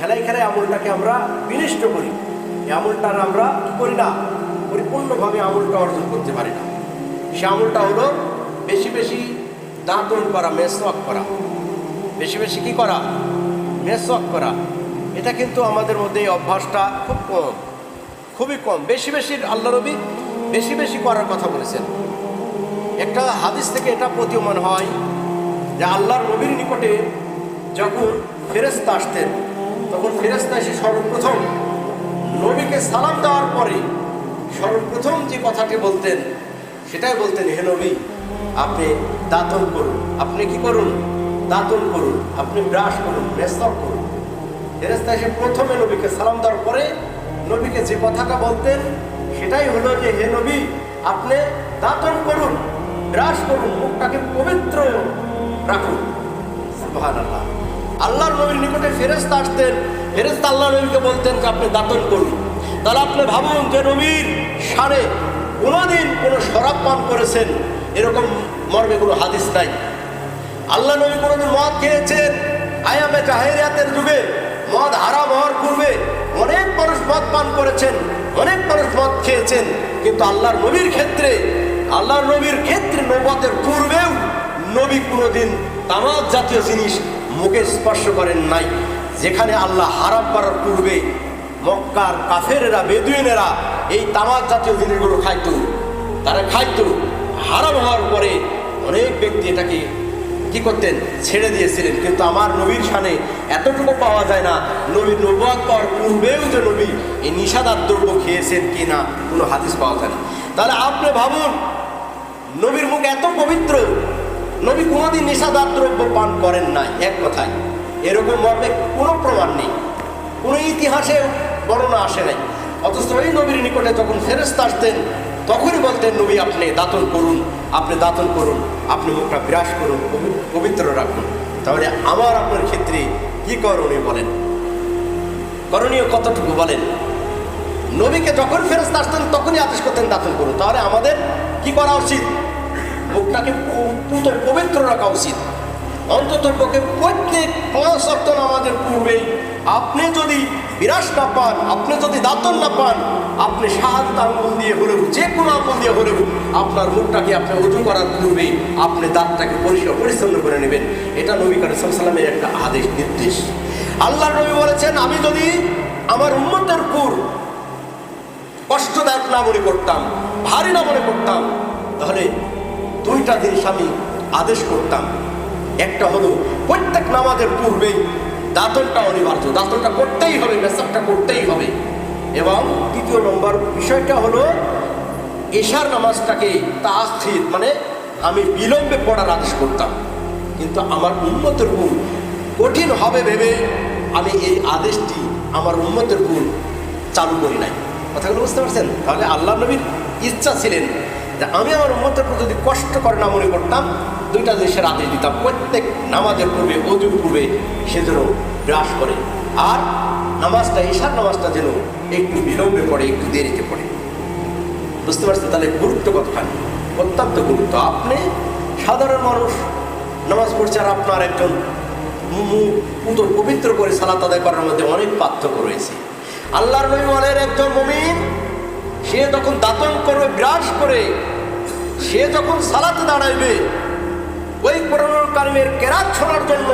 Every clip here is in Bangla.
খেলায় খেলায় আমলটাকে আমরা বিনষ্ট করি। এই আমলটার আমরা কি করি না? পরিপূর্ণভাবে আমলটা অর্জন করতে পারি না। সে আমলটা হলো বেশি বেশি দাঁতন করা, মেসওয়াক করা। বেশি বেশি কি করা? মেসওয়াক করা। এটা কিন্তু আমাদের মধ্যে এই অভ্যাসটা খুব কম, খুবই কম। বেশি বেশি আল্লাহ রবি বেশি বেশি করার কথা বলেছেন। একটা হাদিস থেকে এটা প্রতীয়মান হয় যে আল্লাহর নবীর নিকটে যখন ফেরেস্তা আসতেন তখন ফেরেস্তা এসে সর্বপ্রথম নবীকে সালাম দেওয়ার পরে সর্বপ্রথম যে কথাটি বলতেন, সেটাই বলতেন, হে নবী, আপনি দাঁতন করুন। আপনি কি করুন? দাঁতন করুন। আপনি ব্রাশ করুন মেস্তক করুন। ফেরেস্তা এসে প্রথমে নবীকে সালাম দেওয়ার পরে নবীকে যে কথাটা বলতেন, সেটাই হলো যে, হে নবী, আপনি দাঁতন করুন, ব্রাশ করুন, মুখটাকে পবিত্র রাখুন। সুবহানাল্লাহ। আল্লাহর নবীর নিকটে ফেরেস্তা আসতেন ফেরেস্তা আল্লাহ নবীকে বলতেন যে আপনি দাঁতন করুন। তাহলে আপনি ভাবুন যে নবীর সারে কোনোদিন কোনো শরাব পান করেছেন, এরকম মর্মে কোনো হাদিস নাই। আল্লাহ নবী কোনোদিন মদ খেয়েছেন, আয়ামে জাহেরিয়াতের যুগে মদ হারাম হওয়ার পূর্বে অনেক মানুষ মদ পান করেছেন, অনেক মানুষ মদ খেয়েছেন, কিন্তু আল্লাহর নবীর ক্ষেত্রে, আল্লাহর নবীর ক্ষেত্রে নবতের পূর্বেও নবী কোনোদিন তামাক জাতীয় জিনিস মুখে স্পর্শ করেন নাই। যেখানে আল্লাহ হারাম করার পূর্বে মক্কার কাফেরেরা, বেদুইনেরা এই তামাক জাতীয় জিনিসগুলো খাইত। তারা খাইত। হারাম হওয়ার পরে অনেক ব্যক্তি এটাকে কি করতেন? ছেড়ে দিয়েছিলেন। কিন্তু আমার নবীর সানে এতটুকু পাওয়া যায় না। নবীর নবাদ পাওয়ার পূর্বেও যে নবী এই নিষাদার দ্রব্য খেয়েছেন কি না কোনো হাদিস পাওয়া যায় না। তাহলে আপনি ভাবুন, নবীর মুখ এত পবিত্র নবী কোনোদিন নিষাদার দ্রব্য পান করেন নাই, এক কথায়। এরকম মর্মে কোনো প্রমাণ নেই। কোনো ইতিহাসে বর্ণনা আসে নাই। অথচ ওই নবীর নিকটে যখন ফেরস্তা আসতেন, তখনই বলতেন, নবী, আপনি দাতন করুন, আপনি দাতন করুন, আপনি মুখটা বিরাস করুন পবিত্র রাখুন। তাহলে আমার আপনার ক্ষেত্রে কি করণীয় বলেন? করণীয় কতটুকু বলেন? নবীকে যখন ফেরস্ত আসতেন, তখনই আদেশ করতেন, দাতন করুন। তাহলে আমাদের কি করা উচিত? মুখটাকে পু- পবিত্র রাখা উচিত। অন্তত পক্ষে প্রত্যেক পাঁচ সপ্তাহ আমাদের পূর্বেই আপনি যদি বিরাস না পান, আপনি যদি দাতন না পান, আপনি সাহায্য আঙ্গুল দিয়ে হলেও যে কোনো আঙ্গুল দিয়ে হলেও আপনার মুখটাকে আপনি উঁচু করার পূর্বেই আপনি দাঁতটাকে পরিষ্কার পরিচ্ছন্ন করে নেবেন। এটা নবী কারিম সাল্লামের একটা আদেশ, নির্দেশ। আল্লাহ নবী বলেছেন, আমি যদি আমার উন্মতের পূর্ব কষ্টদায়ক না মনে করতাম, ভারী না মনে করতাম, তাহলে দুইটা জিনিস আমি আদেশ করতাম। একটা হলো, প্রত্যেক নামাজের পূর্বেই দাঁতনটা অনিবার্য। দাঁতনটা করতেই হবে মেসাবটা করতেই হবে। এবং দ্বিতীয় নম্বর বিষয়টা হলো, এশার নামাজটাকে তাস্থির মানে আমি বিলম্বে পড়ার আদেশ করতাম। কিন্তু আমার উন্মতের গুণ কঠিন হবে ভেবে আমি এই আদেশটি আমার উন্মতের গুণ চালু করি নাই। কথাগুলো বুঝতে পারছেন? তাহলে আল্লাহ নবীর ইচ্ছা ছিলেন আমি আমার উন্মতের প্রতি যদি কষ্ট করে না মনে করতাম, দুইটা জিনিসের আদেশ দিতাম। প্রত্যেক নামাজের পূর্বে, অজুর পূর্বে সে যেন ব্রাশ করে। আর নামাজটা, ঈশার নামাজটা যেন একটু বিলম্বে পড়ে, একটু দেরিতে পড়ে। বুঝতে পারছেন? তাহলে গুরুত্ব কতখানি? অত্যন্ত গুরুত্ব। আপনি সাধারণ মানুষ, নামাজ পড়ছে আর আপনার একজন পুতো পবিত্র করে সালাত আদায় করার মধ্যে অনেক পার্থক্য রয়েছে। আল্লাহর নবী একজন মমিন সে যখন দাতন করবে বিরাজ করে, সে যখন সালাতে দাঁড়াইবে, ওই কোরআনুল কারিমের কেরাত শোনার জন্য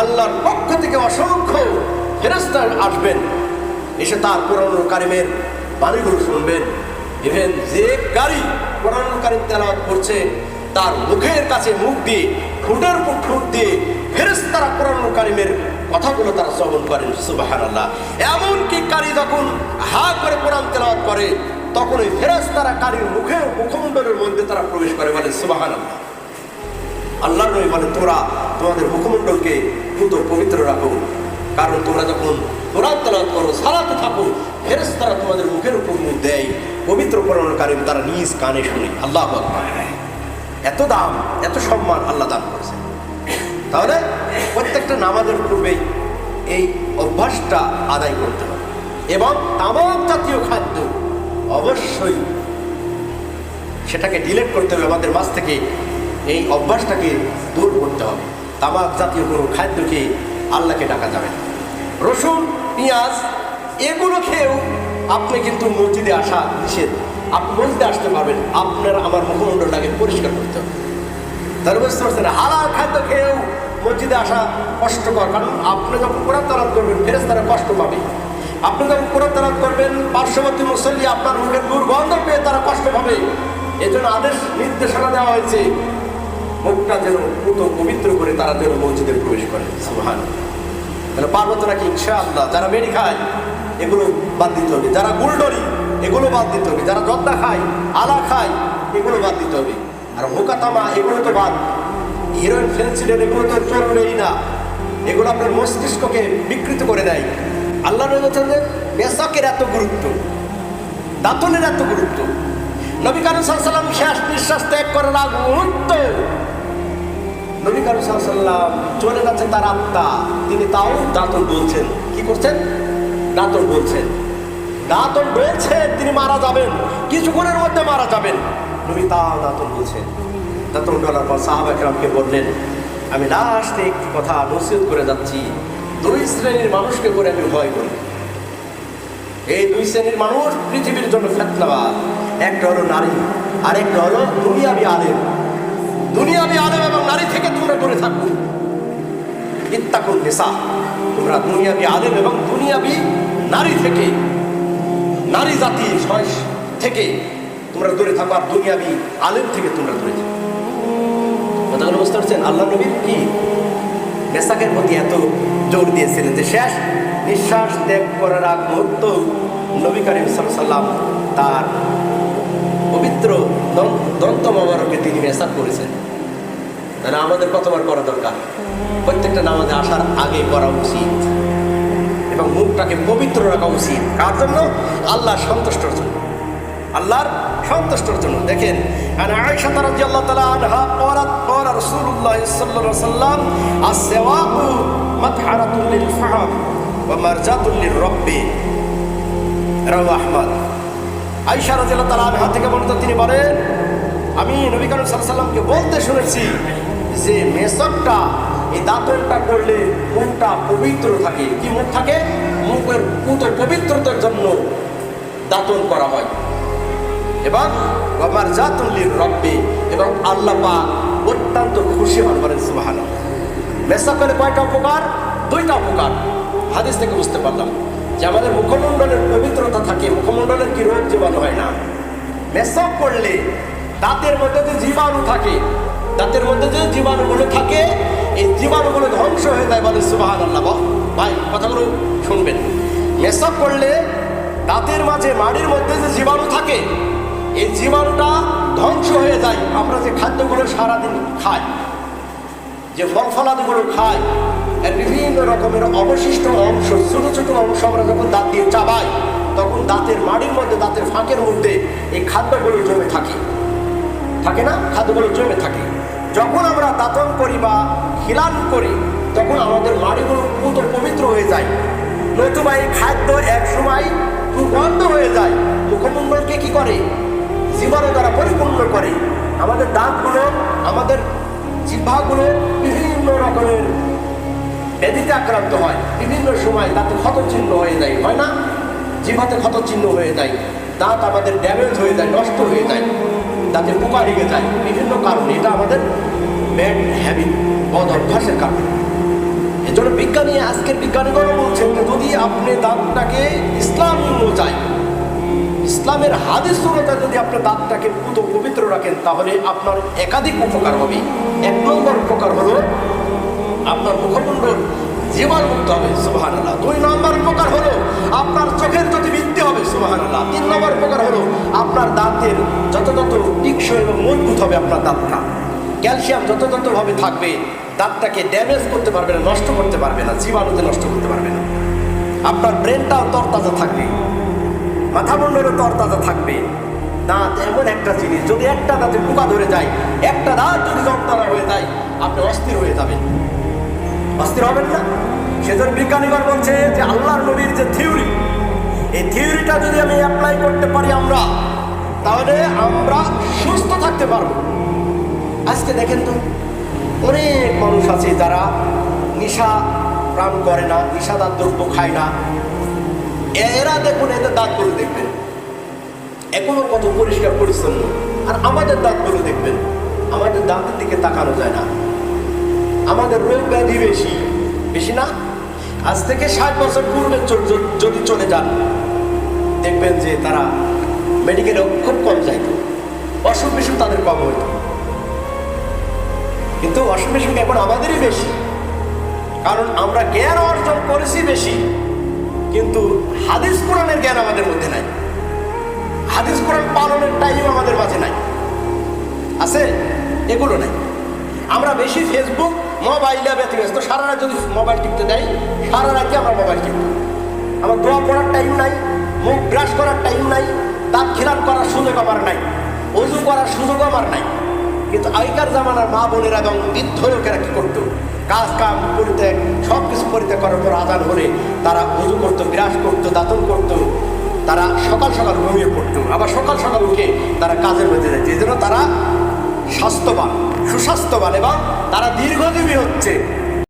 আল্লাহর পক্ষ থেকে অসংখ্য ফেরস্তা আসবেন। এসে তার কোরআনুল কারিমের বাণীগুলো শুনবেন। ইভেন যে গাড়ি কোরআনুল কারিম তেলাওয়াত করছে, তার মুখের কাছে মুখ দিয়ে ঠোঁটের উপর ঠোঁট দিয়ে ফেরেস্তারা কোরআনুল কারিমের কথাগুলো তারা শ্রবণ করেন সুবাহান আল্লাহ এমনকি কারি যখন হা করে কোরআন তেলাওয়াত করে, তখন ওই ফেরেস্তারা কারির মুখে মুখমণ্ডলের মধ্যে তারা প্রবেশ করে, বলে সুবাহান আল্লাহ আল্লাহর নবী বলে, তোরা তোমাদের মুখমণ্ডলকে পুত পবিত্র রাখো। কারণ তোমরা যখন কোরআন তেলাওয়াত করো, সালাতে থাকো, ফেরেশতারা তোমাদের মুখের উপর মুখ দেয়। পবিত্র কোরআনুল কারিম তারা নিজ কানে শুনে। আল্লাহ এত দাম, এত সম্মান আল্লাহ দান করেছে তাহলে প্রত্যেকটা নামাজের পূর্বেই এই অভ্যাসটা আদায় করতে হবে। এবং তামাক জাতীয় খাদ্য অবশ্যই সেটাকে ডিলেট করতে হবে, আমাদের মাছ থেকে এই অভ্যাসটাকে দূর করতে হবে। তামাক জাতীয় কোনো খাদ্যকে আল্লাহকে ডাকা যাবে না। রসুন, পেঁয়াজ, এগুলো খেয়েও আপনি কিন্তু মসজিদে আসা নিষেধ। আপনি মসজিদে আসতে পারবেন, আপনার আমার মুখমণ্ডলটাকে পরিষ্কার করতে হবে। তার বুঝতে পারছেন হালাল খাদ্য খেয়েও মসজিদে আসা কষ্টকর। কারণ আপনি যখন কোরআন তালাত করবেন ফেরেস তারা কষ্ট পাবে। আপনি যখন কোরআন তালাত করবেন, পার্শ্ববর্তী মুসল্লি আপনার মুখের দুর্গন্ধ পেয়ে তারা কষ্ট পাবে। এজন্য আদেশ, নির্দেশনা দেওয়া হয়েছে। মুখটা যেন পুত পবিত্র করে তারা যেন মসজিদে প্রবেশ করে। সুহান তাহলে পার্বত্য নাকি ইনশা আল্লাহ যারা মেরি খায়, এগুলো বাদ দিতে হবে। যারা গুলডরি, এগুলো বাদ দিতে হবে। যারা জর্দা খায়, আলা খায়, এগুলো বাদ দিতে হবে। আর মোকাতামা, এগুলো তো বাদ। হিরোইন ফেন্সিডেন এগুলো তো চলবেই না। এগুলো আপনার মস্তিষ্ককে বিকৃত করে দেয়। আল্লাহ নবী বলছেন যে মেসাকের এত গুরুত্ব, দাঁতনের এত গুরুত্ব। নবী কারণ সাল্লাম শেষ নিঃশ্বাস ত্যাগ করার আগ মুহূর্ত নবী কারণ সাল্লাম চলে যাচ্ছে তার আত্মা। তিনি তাও দাঁতন বলছেন। কি করছেন? দাঁতন বলছেন। দাঁতন বলছেন, তিনি মারা যাবেন। কিছুক্ষণের মধ্যে মারা যাবেন। নবী তাও দাঁতন বলছেন। দাঁতন বলার পর সাহাবাকরামকে বললেন, আমি লাস্টে একটি কথা নসিহত করে যাচ্ছি। দুই শ্রেণির মানুষকে করে আমি ভয় করি। এই দুই শ্রেণির মানুষ পৃথিবীর জন্য ফেতনাবাদ। একটা হলো নারী আর একটা হলো দুনিয়াবি আলেম। দুনিয়াবি আলেম এবং নারী থেকে তোমরা দূরে থাকো। ইত্তাকুন নেশা তোমরা দুনিয়াবি আলেম এবং দুনিয়াবি নারী থেকে, নারী জাতি থেকে তোমরা দূরে থাকো, আর দুনিয়াবি আলেম থেকে তোমরা দূরে থাকো। বুঝতে আল্লাহ নবীর কি? বেসাকের প্রতি এত জোর দিয়েছিলেন যে শেষ নিঃশ্বাস ত্যাগ করার আগ মুহূর্ত নবী করিম সাল্লাম তার পবিত্র দন্ত মোবারকে তিনি বেসাক করেছেন। তাহলে আমাদের কতবার করা দরকার? প্রত্যেকটা নামাজে আসার আগে করা উচিত। এবং মুখটাকে পবিত্র রাখা উচিত। কার জন্য? আল্লাহ সন্তুষ্টর জন্য। আল্লাহর সন্তুষ্টর জন্য। দেখেন আয়সা তারা আল্লাহ তালা আনহা পরাত রসুল্লাহ সাল্লাম আর সেওয়াকু মাতহারাতুল্লিল ফাহাম বা মারজাতুল্লির রব্বে রাউ আহমদ। আইসা রাজিয়াল তালা আবহা থেকে বর্ণিত তিনি বলেন, আমি নবী করিম বলতে শুনেছি যে মেসরটা, এই দাঁতনটা করলে মুখটা পবিত্র থাকে। কি মুখ থাকে? মুখের পুত পবিত্রতার জন্য দাঁতন করা হয়। এবং আমার জাতুল্লির রব্বে এবং আল্লাপা অত্যন্ত খুশি হন বলেন সুবাহান মেসাকের কয়টা উপকার? দুইটা উপকার। হাদিস থেকে বুঝতে পারলাম যে আমাদের মুখমণ্ডলের পবিত্রতা থাকে, মুখমণ্ডলের কি রোগ জীবাণু হয় না। মেসক করলে দাঁতের মধ্যে যে জীবাণু থাকে, দাঁতের মধ্যে যে জীবাণুগুলো থাকে, এই জীবাণুগুলো ধ্বংস হয়ে যায় বলে সুবাহান আল্লাহ ভাই, কথাগুলো শুনবেন। মেসক করলে দাঁতের মাঝে, মাড়ির মধ্যে যে জীবাণু থাকে, এই জীবাণুটা ধ্বংস হয়ে যায়। আমরা যে খাদ্যগুলো সারাদিন খাই, যে ফল ফলাদিগুলো খাই, এর বিভিন্ন রকমের অবশিষ্ট অংশ, ছোটো ছোটো অংশ আমরা যখন দাঁত দিয়ে চাবাই, তখন দাঁতের মাড়ির মধ্যে, দাঁতের ফাঁকের মধ্যে এই খাদ্যগুলো জমে থাকে। থাকে না? খাদ্যগুলো জমে থাকে। যখন আমরা দাঁতন করি বা খিলান করি, তখন আমাদের মাড়িগুলো পুত পবিত্র হয়ে যায়। নতুবা এই খাদ্য এক সময় বন্ধ হয়ে যায়। মুখমণ্ডলকে কি করে? জীবাণু দ্বারা পরিপূর্ণ করে। আমাদের দাঁতগুলো, আমাদের জিহ্বাগুলো বিভিন্ন রকমের ব্যাধিতে আক্রান্ত হয়। বিভিন্ন সময় দাঁতে ক্ষত চিহ্ন হয়ে যায়, হয় না? জিভাতে ক্ষত চিহ্ন হয়ে যায়, দাঁত আমাদের ড্যামেজ হয়ে যায়, নষ্ট হয়ে যায়, দাঁতে পোকা লেগে যায়, বিভিন্ন কারণে। এটা আমাদের ব্যাড হ্যাবিট বদ অভ্যাসের কারণে। এজন্য বিজ্ঞানী, আজকের বিজ্ঞানীগণ বলছেন যদি আপনি দাঁতটাকে ইসলাম অনুযায়ী ইসলামের হাদিস অনুযায়ী যদি আপনার দাঁতটাকে পুত পবিত্র রাখেন, তাহলে আপনার একাধিক উপকার হবে। এক নম্বর উপকার হলো আপনার মুখমণ্ডল জীবাণু মুক্ত হবে আল্লাহ দুই নম্বর উপকার হলো আপনার চোখের যদি বৃদ্ধি হবে আল্লাহ তিন নম্বর উপকার হলো আপনার দাঁতের যত যত টিকসই এবং মজবুত হবে আপনার দাঁতটা। ক্যালসিয়াম যত যতভাবে থাকবে, দাঁতটাকে ড্যামেজ করতে পারবে না, নষ্ট করতে পারবে না, জীবাণুতে নষ্ট করতে পারবে না। আপনার ব্রেনটাও তরতাজা থাকবে। মাথা মুন্ডেরও তরতাজা থাকবে। দাঁত এমন একটা জিনিস, যদি একটা দাঁতে পোকা ধরে যায়, একটা দাঁত যদি যন্ত্রণা হয়ে যায়, আপনি অস্থির হয়ে যাবেন। অস্থির হবেন না? সেজন্য বিজ্ঞানীগণ বলছে যে আল্লাহর নবীর যে থিওরি, এই থিওরিটা যদি আমি অ্যাপ্লাই করতে পারি আমরা, তাহলে আমরা সুস্থ থাকতে পারব। আজকে দেখেন তো, অনেক মানুষ আছে যারা নেশা প্রাণ করে না নিষাদার দ্রব্য খায় না। এরা দেখুন, এদের দাঁতগুলো দেখবেন। এখনও কত পরিষ্কার, পরিচ্ছন্ন। আর আমাদের দাঁতগুলো দেখবেন। আমাদের দাঁতের দিকে তাকানো যায় না। আমাদের রোগ ব্যাধি বেশি। বেশি না? আজ থেকে ষাট বছর পূর্বে যদি চলে যান, দেখবেন যে তারা মেডিকেলে খুব কম যাইত অসুখ বিসুখ তাদের কম হইত কিন্তু অসুখ বিসুখ এখন আমাদেরই বেশি। কারণ আমরা জ্ঞান অর্জন করেছি বেশি। হাদিস কোরআনের জ্ঞান আমাদের মধ্যে নাই। হাদিস কোরআন পালনের টাইম আমাদের মাঝে নাই। আছে? এগুলো নাই। আমরা বেশি ফেসবুক মোবাইলে ব্যতিব্যস্ত। সারা রাত যদি মোবাইল টিপতে দেয়, সারা রাতে আমরা মোবাইল টিপব। আমার দোয়া করার টাইম নাই, মুখ ব্রাশ করার টাইম নাই, দাঁত খিলান করার সুযোগ আমার নাই, অজু করার সুযোগ আমার নাই। কিন্তু আগেকার জামানার মা বোনেরা এবং বৃদ্ধ লোকেরা কি করতো? কাজ কাম পরিত্যাগ সব কিছু পরিত্যাগ করার পর আদান হলে তারা উজু করতো, বিরাজ করতো, দাতন করত, তারা সকাল সকাল ঘুমিয়ে পড়তো। আবার সকাল সকাল উঠে তারা কাজের মধ্যে যায় যে জন্য তারা স্বাস্থ্যবান, সুস্বাস্থ্যবান এবং তারা দীর্ঘজীবী হচ্ছে।